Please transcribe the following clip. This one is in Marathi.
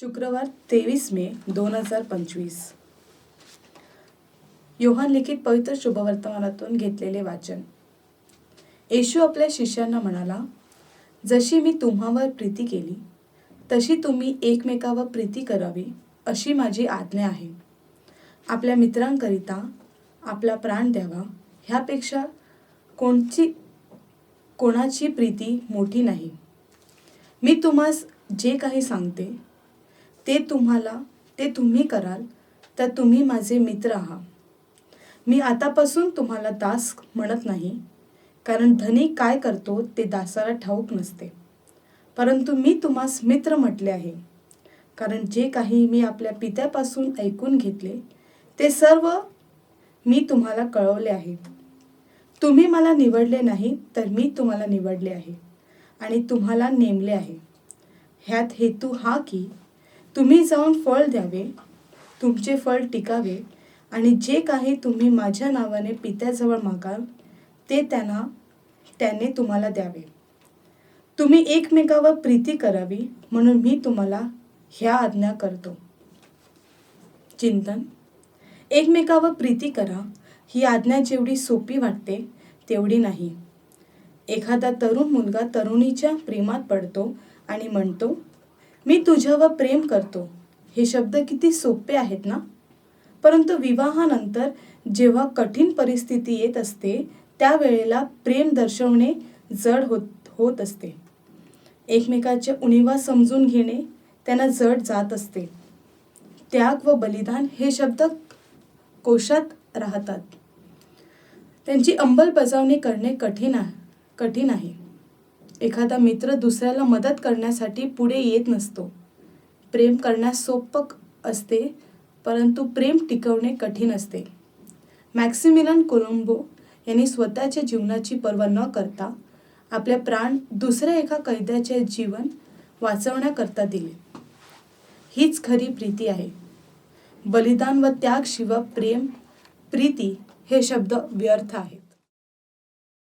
शुक्रवार तेवीस मे दोन हजार पंचवीस. योहान लिखित पवित्र शुभवर्तमानातून घेतलेले वाचन. येशू आपल्या शिष्यांना म्हणाला जशी मी तुम्हावर प्रीती केली तशी तुम्ही एकमेकावर प्रीती करावी अशी माझी आज्ञा आहे. आपल्या मित्रांकरिता आपला प्राण द्यावा ह्यापेक्षा कोणची कोणाची प्रीती मोठी नाही. मी तुम्हास जे काही सांगते ते तुम्हाला ते तुम्ही कराल तर तुम्ही माझे मित्र आहात. मी आतापासून तुम्हाला दास म्हणत नाही कारण धनी काय करतो ते दासाला ठाऊक नसते. परंतु मी तुम्हास मित्र म्हटले आहे कारण जे काही मी आपल्या पित्यापासून ऐकून घेतले ते सर्व मी तुम्हाला कळवले आहे तुम्ही मला निवडले नाही तर मी तुम्हाला निवडले आहे आणि तुम्हाला नेमले आहे. ह्यात हेतू हा की तुम्ही जाऊन फळ द्यावे तुमचे फळ टिकावे आणि जे काही तुम्ही माझ्या नावाने पित्याजवळ मागाल ते त्यांना त्याने तुम्हाला द्यावे. तुम्ही एकमेकावर प्रीती करावी म्हणून मी तुम्हाला ह्या आज्ञा करतो. चिंतन. एकमेकावर प्रीती करा ही आज्ञा जेवढी सोपी वाटते तेवढी नाही. एखादा तरुण मुलगा तरुणीच्या प्रेमात पडतो आणि म्हणतो मी तुझ्यावर प्रेम करतो. हे शब्द किती सोपे आहेत ना? परंतु विवाहानंतर जेव्हा कठीण परिस्थिती येत असते त्यावेळेला प्रेम दर्शवणे जड होत होत असते. एकमेकाच्या उणीवा समजून घेणे त्यांना जड जात असते. त्याग व बलिदान हे शब्द कोशात राहतात. त्यांची अंमलबजावणी करणे कठीण आहे कठीण आहे. एखादा मित्र दुसऱ्याला मदत करण्यासाठी पुढे येत नसतो. प्रेम करण्यास सोपं असते परंतु प्रेम टिकवणे कठीण असते. मॅक्सिमिलन कोलंबो यांनी स्वतःच्या जीवनाची पर्वा न करता आपल्या प्राण दुसऱ्या एका कैद्याचे जीवन वाचवण्याकरता दिले. हीच खरी प्रीती आहे. बलिदान व त्याग प्रेम प्रीती हे शब्द व्यर्थ आहेत